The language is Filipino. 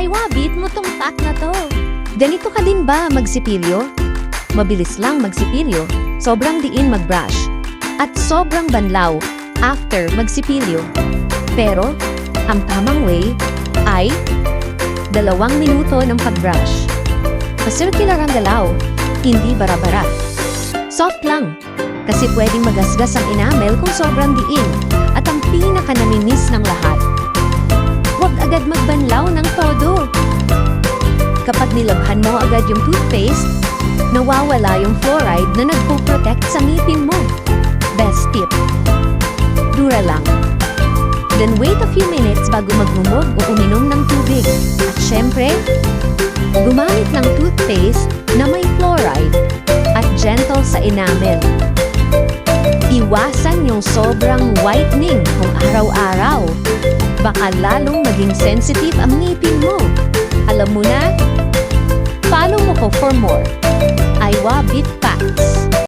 Ay wabit mo tong pack na to. Ganito ka din ba magsipilyo? Mabilis lang magsipilyo, sobrang diin mag-brush, at sobrang banlaw after magsipilyo. Pero, ang tamang way ay dalawang minuto ng pag-brush. Pasirkular ang galaw, hindi bara-bara. Soft lang, kasi pwedeng magasgas ang enamel kung sobrang diin at ang pinaka-namimiss ng lahat. Huwag agad todo. Kapag nilabhan mo agad yung toothpaste, nawawala yung fluoride na nagpo-protect sa ngipin mo. Best tip. Dura lang. Then wait a few minutes bago magmumog o uminom ng tubig. At syempre, gumamit ng toothpaste na may fluoride at gentle sa enamel. Iwasan yung sobrang whitening kung araw-araw. Baka lalong maging sensitive ang ngipin mo. Alam mo na? for more.